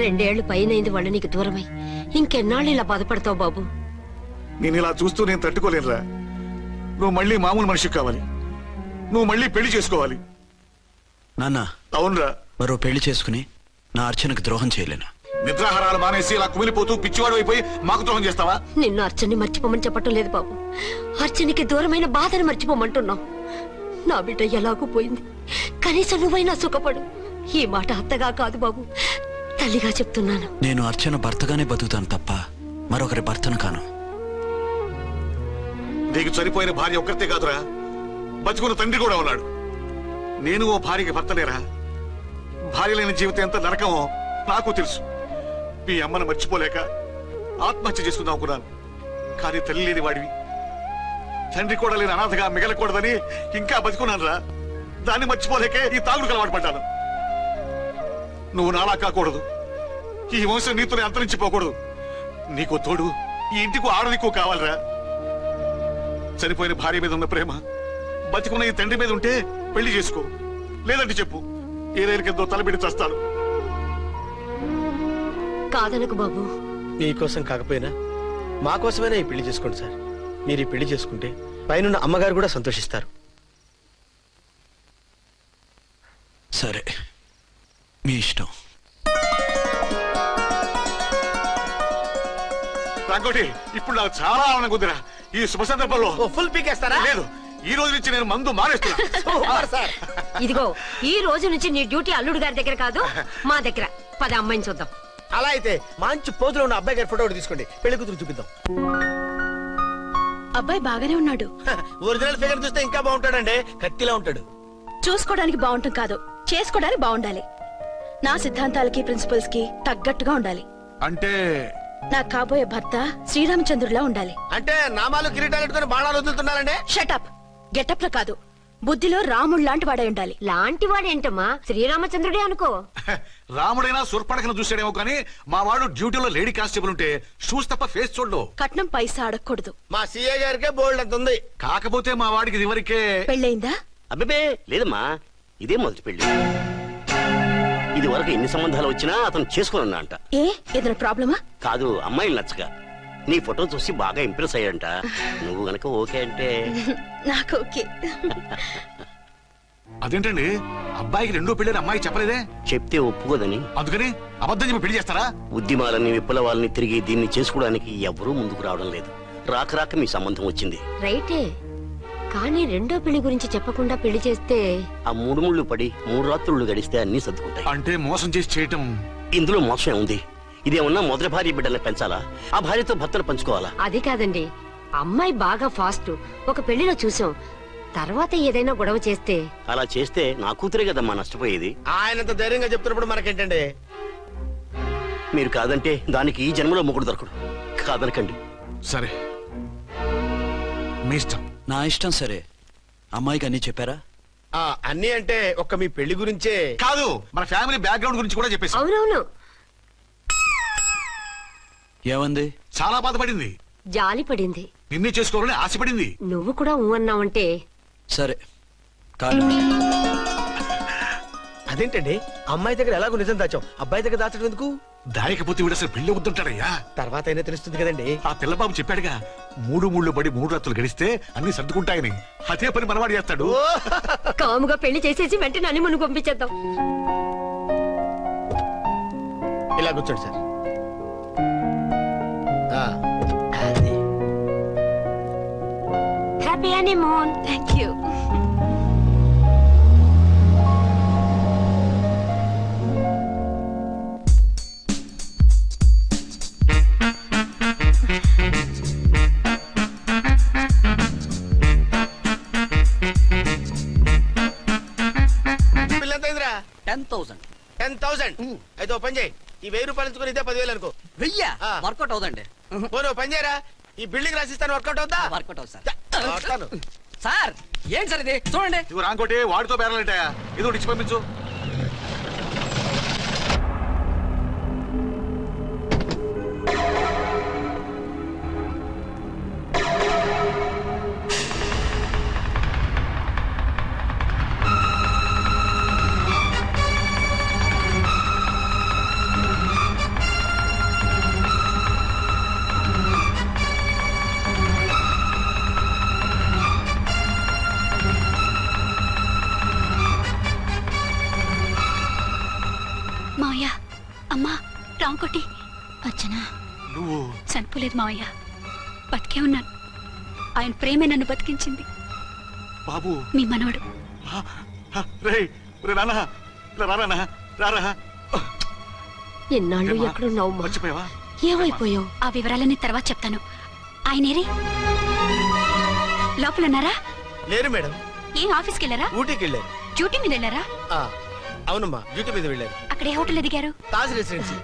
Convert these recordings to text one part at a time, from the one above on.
రెండేళ్ళు పైనైంది వాళ్ళు నీకు దూరమై. ఇంకెన్నాళ్ళు ఇలా బాధపడతావు బాబు? నేను ఇలా చూస్తూ నేను తట్టుకోలేనురా. నువ్వు మళ్ళీ మామూలు మనిషి కావాలి. నువ్వు మళ్ళీ పెళ్ళి చేసుకోవాలి. నాన్న. అవునరా. మరో పెళ్ళి చేసుకుని నా అర్చనకు ద్రోహం చేయలేను? నిద్రాహారాలు మానేసి ఇలా కుమిలిపోతూ పిచ్చివాడు అయిపోయి మాకు ద్రోహం చేస్తావా? నిన్ను అర్చన్ని మర్చిపోమని చెప్పటం లేదు బాబు. అర్చనికి దూరమైన బాధను మర్చిపోమంటున్నావు. నా బిడ్డ ఎలాగూ పోయింది. కనీసం నువ్వైనా సుఖపడు. ఈ మాట అత్తగా కాదు బాబు. తల్లిగా చెప్తున్నాను. నేను అర్చన భర్తగానే బతుకుతాను తప్ప మరొకరి భర్తను కాను. నీకు చనిపోయిన భార్య ఒక్కరితే కాదురా. బతుకున్న తండ్రి కూడా ఉన్నాడు. నేను ఓ భార్యకి భర్తలేరా భార్య లేని జీవితం ఎంత నరకమో నాకు తెలుసు. మీ అమ్మను మర్చిపోలేక ఆత్మహత్య చేసుకుందాం అనుకున్నాను. కానీ తల్లి లేని వాడివి. తండ్రి కూడా లేని అనాథగా మిగలకూడదని ఇంకా బతుకున్నాను రా దాన్ని మర్చిపోలేకే ఈ తాగుడుకు అలవాటు పడ్డాను. నువ్వు నాలా కాకూడదు. ఈ వంశం నీతోనే అంతరించిపోకూడదు. నీకు తోడు ఈ ఇంటికి ఆడదికు కావాలిరా. చనిపోయిన భార్య మీద ఉన్న ప్రేమ బతికున్న ఈ తండ్రి మీద ఉంటే పెళ్ళి చేసుకో. లేదంటే చెప్పు ఏ రైలు కిందో తలబిడి చేస్తాను. కాదనకు బాబు. మీకోసం కాకపోయినా మా కోసమైనా ఈ పెళ్ళి చేసుకోండి సార్. మీరు ఈ పెళ్ళి చేసుకుంటే పైన అమ్మగారు కూడా సంతోషిస్తారు. సరే. మీ ఇష్టం. రంగోటి ఇప్పుడు నాకు చాలా ఆనందంగా ఉందిరా ఈ శుభ సందర్భంలో ఫుల్ పీకేస్తారా? లేదు ఈ రోజు నుంచి నేను మందు మానేస్తున్నా. ఇదిగో ఈ రోజు నుంచి నీ డ్యూటీ అల్లుడు గారి దగ్గర కాదు మా దగ్గర. పద అమ్మాయిని చూద్దాం. అలా అయితే మంచి పోతులో ఉన్న అబ్బాయి గారి ఫోటో ఒకటి తీసుకోండి. పెళ్ళి కూతురు చూపిద్దాం. అబ్బాయి బాగానే ఉన్నాడు. ఒరిజినల్ ఫిగర్ చూస్తే ఇంకా బాగుంటాడండి. కత్తిలా ఉంటాడు. చూసుకోవడానికి బాగుంటాం కాదు చేసుకోవడానికి బాగుండాలి. నా సిద్ధాంతాలకి ప్రిన్సిపల్స్కి తగ్గట్టుగా ఉండాలి. అంటే? నా కాబోయే భర్త శ్రీరామచంద్రులా ఉండాలి. అంటే నామాలు కిరీటాలు పెట్టుకుని బాణాలు వదులుతున్నారండి? షటప్ గెటప్లో కాదు. బుద్ధిలో రాముడు లాంటి వాడై ఉండాలి. లాంటి వాడేంటమ్మా? శ్రీరామచంద్రుడే అనుకో. రాముడైనా సుర్పడకను చూసాడేమో కానీ మా వాడు డ్యూటీలో లేడీ కానిస్టేబుల్ ఉంటే షూస్ తప్ప ఫేస్ చూడడు. కట్నం పైసా అడగకూడదు మా సీఏ గారికే బోల్డ్ అంత ఉంది. కాకపోతే మా వాడికి ఇదివరకే పెళ్ళయిందా? అబ్బే లేదమ్మా. ఇదే మొదటి పెళ్ళి ఇది వరకు ఎన్ని సంబంధాలు వచ్చినా అతను చేసుకున్నా అంట ఏ? ఏదైనా ప్రాబ్లమా? కాదు అమ్మాయిలు నచ్చక. నీ ఫోటో చూసి బాగా ఇంప్రెస్ అయ్యాడంట. నువ్వు గనక ఓకే అంటే? నాకు ఓకే. అదేంటండి? అబ్బాయికి రెండో పెళ్ళి అమ్మాయి చెప్పలేదే? చెప్తే ఒప్పుకోదని. అందుకని అబద్ధం చెప్పి పెళ్ళి చేస్తారా? ఉద్యమాలని విప్లవాలని తిరిగి దీన్ని చేసుకోవడానికి ఎవరూ ముందుకు రావడం లేదు. రాక రాక మీ సంబంధం వచ్చింది. రైటే. కానీ రెండో పెళ్ళి గురించి చెప్పకుండా పెళ్ళి చేస్తే ఆ మూడు ముళ్ళు పడి మూడు రాత్రులు గడిస్తే అన్ని సర్దుకుంటాయి. అంటే మోసం చేసి చేయటం ఇందులో మోసం ఉంది ఇదేమన్నా మొదటి భార్య బిడ్డల్ని పెంచాలా? ఆ భార్యతో భర్తలు పంచుకోవాలా? అది కాదండి. అమ్మాయి బాగా ఫాస్ట్. ఒక పెళ్ళిలో చూసాం. తర్వాత ఏదైనా గొడవ చేస్తే? అలా చేస్తే నా కూతురే కదమ్మా నష్టపోయేది. ఆయనంత ధైర్యంగా చెప్తున్నప్పుడు మనకేంటండి? మీరు కాదంటే దానికి ఈ జన్మలో మొగుడు దొరకడు. కాదనకండి. సరే. మీ ఇష్టం. నా ఇష్టం సరే. అమ్మాయికి అన్నీ చెప్పారా? ఆ అన్ని అంటే ఒక్క మీ పెళ్ళి గురించే. కాదు మన ఫ్యామిలీ బ్యాక్గ్రౌండ్ గురించి కూడా చెప్పేసి అవునవును. ఏమంది? చాలా బాధపడింది. జాలి పడింది నిన్నే చేసుకోవాలని ఆశపడింది. నువ్వు కూడా ఊ అన్నావంటే. సరే కాదు అదేంటండి? అమ్మాయి దగ్గర ఎలాగో నిజం దాచాం అబ్బాయి దగ్గర దాచడం ఎందుకు? దాయకపోతే వీడు అసలు పెళ్ళి వద్దంటాడయ్యా తర్వాత అయినా తెలుస్తుంది కదండి. ఆ పిల్లబాబు చెప్పాడుగా మూడు మూడు పడి మూడు రాత్రులు గడిస్తే అన్ని సర్దుకుంటాయని. అదే పని మనవాడు చేస్తాడు. కాముగా పెళ్ళి చేసేసి వెంటనే అని మును పంపించేద్దాం. ఇలా కూర్చోండి సార్. హ్యాపీ అని మోన్ థ్యాంక్ టెన్ థౌసండ్ అయితే ఓ పని చేయి. ఈ వెయ్యి రూపాయలు ఇచ్చుకుని ఇదే పదివేలు అనుకో. వెయ్యా? ఆ. వర్కౌట్ అవుదండి. పోనీ పని చేయరా? ఈ బిల్డింగ్ రాసిస్తాను వర్కౌట్ అవుతా వర్కౌట్ అవుతుంది వస్తాను. సార్ ఏంటి సార్ ఇది? చూడండి. ఇవి రాంకోటి వాడితో బేరాలంటాయా ఇది ఒకటి ఇచ్చి పంపించు. చనిపోలేదు మావయ్య. బతికే ఉన్నాను. ఆయన ప్రేమే నన్ను బతికించింది. బాబు. మీ మనవడు. రే రే నాన్న. ఇలా రారా నాన్న, రారా ఎన్నాళ్ళు? ఎక్కడున్నావు? మర్చిపోయావా? ఏమైపోయావు? ఆ వివరాలన్నీ తర్వాత చెప్తాను. ఆయనేరి లోపల ఉన్నారా లేరు మేడం. ఏం ఆఫీస్కి వెళ్ళారా ఊటీకి వెళ్ళారు డ్యూటీ మీద వెళ్ళారా? ఆ, అవునమ్మా డ్యూటీ మీద వెళ్ళారు. అక్కడ ఏ హోటల్ ఎదిగారు? తాజ్ రెసిడెన్సీ.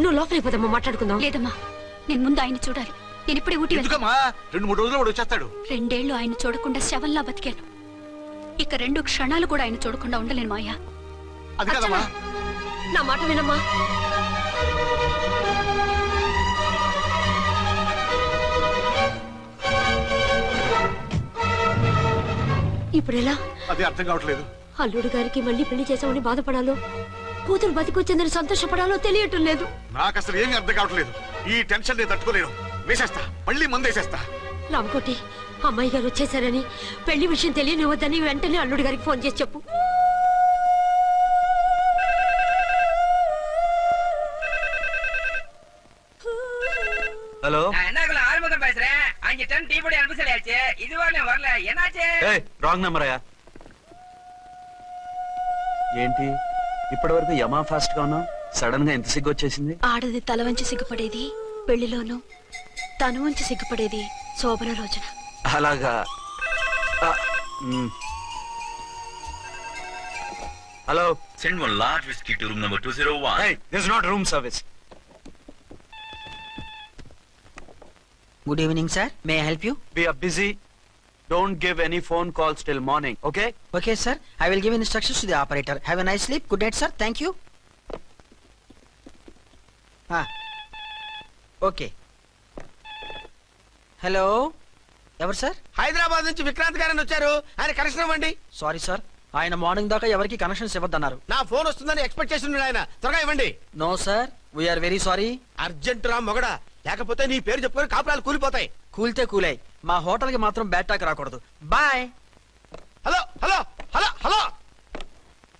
నువ్వు లోపలికి పోదమ్మా మాట్లాడుకుందాం. లేదమ్మా. నేను ముందు ఆయన చూడాలి. నేను ఇప్పుడే ఊటీ ఎందుకమ్మా? రెండు మూడు రోజులు వాడు వచ్చేస్తాడు. రెండేళ్ళు ఆయన చూడకుండా శవంలా బతికాను. ఇక రెండు క్షణాలు కూడా ఆయన చూడకుండా ఉండలేను మాయా. అది కదమ్మా. నా మాట వినమ్మా. ఇప్పుడు ఎలా అది అర్థం కావట్లేదు. అల్లుడు గారికి మళ్ళీ పెళ్ళి చేసామని బాధపడాలో? కూతురు బతికొచ్చిందని సంతోషపడాలో తెలియటం లేదు నాకు అసలు ఏమీ అర్థం కావట్లేదు ఈ టెన్షన్ నేను తట్టుకోలేను వేసేస్తా మళ్ళీ మందేసేస్తా రామకోటి అమ్మాయి గారు వచ్చేసారని పెళ్లి విషయం తెలియనివ్వద్దని వెంటనే అల్లుడు గారికి ఫోన్ చేసి చెప్పు ஹலோ என்ன ஆறுமுகம் பேசுறேன் அஞ்சு டன் டீ பொடி அனுப்ப சொல்லியாச்சு இது வரலையும் வரல என்னாச்சு ఏయ్ రాంగ్ నెంబర్ అయ్యా ఏంటి ఇప్పటి వరకు యమా ఫాస్ట్గా ఉన్నావు సడన్గా ఎంత సిగ్గు వచ్చేసింది ఆడది తల వంచి సిగ్గుపడేది పెళ్ళిలోను తను వంచి సిగ్గుపడేది శోభన రోజున. అలాగా. ఆ, మ్. Hello. Send one large whiskey to room number 201. This not room service good evening sir may help you we are busy don't give any phone calls till morning okay okay sir I will give instructions to the operator have a nice sleep good night sir thank you okay hello ఎవరు sir Hyderabad నుంచి విక్రాంత్ గారని వచ్చారు. ఆయన connection ఇవ్వండి. Sorry sir ఆయన morning దాకా ఎవరికి connections ఇవ్వద్దన్నారు. నా ఫోన్ వస్తుందని ఎక్స్పెక్ట్ చేసి ఉన్నాడు ఆయన. త్వరగా ఇవ్వండి. No sir we are very sorry urgent రా మొగడా. లేకపోతే నీ పేరు చెప్పుకొని కాపురాలు కూలిపోతాయి. కూల్తే కూలాయి మా హోటల్కి మాత్రం బ్యాట్ టాక్ రాకూడదు. Bye. Hello hello hello hello.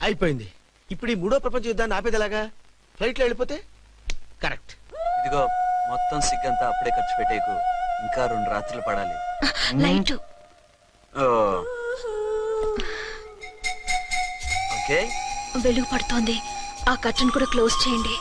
అయిపోయింది. ఇప్పుడు ఈ మూడో ప్రపంచ యుద్ధాన్ని ఆపేదిలాగా? ఫ్లైట్లో వెళ్ళిపోతే? కరెక్ట్. ఇదిగో మొత్తం సిగ్గంతా అప్పుడే ఖర్చు పెట్టేకు. ఇంకా రెండు రాత్రులు పడాలి. లైట్. ఓకే. వెలుగు పడుతోంది. ఆ కర్టన్ కూడా క్లోజ్ చేయండి.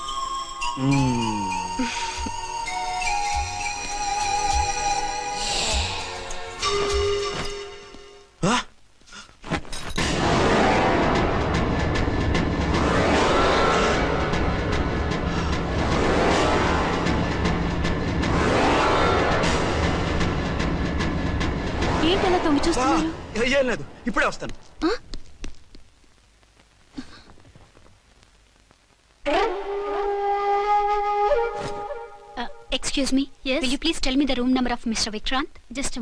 ఆ, చూస్తున్నారు? ఏం లేదు. ఇప్పుడే వస్తాను. Excuse me will you please tell me the room number of mister Vikrant just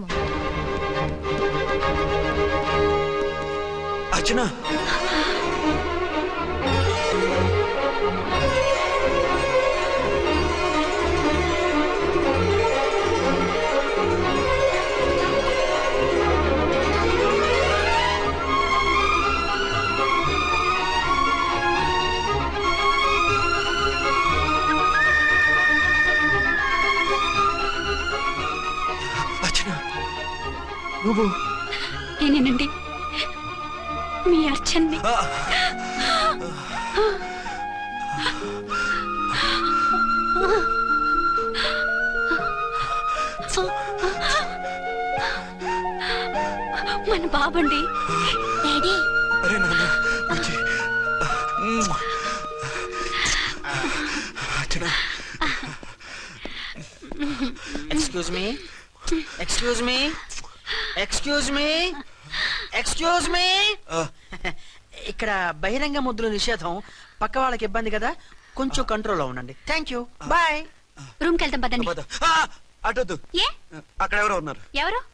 Archana నువ్వు? నేనేనండి. మీ అర్చన్ని మన బాబండి. డాడీ. అరే నాన్న. Archana. Excuse me excuse me excuse me excuse me ఇక్కడ బహిరంగ ముద్దుల నిషేధం. పక్క వాళ్ళకి ఇబ్బంది కదా? కొంచెం కంట్రోల్లో ఉండండి. థ్యాంక్ యూ బాయ్ రూమ్కి వెళ్తాం పదండి. అటొద్దు ఏ? అక్కడ ఎవరో ఉన్నారు. ఎవరు?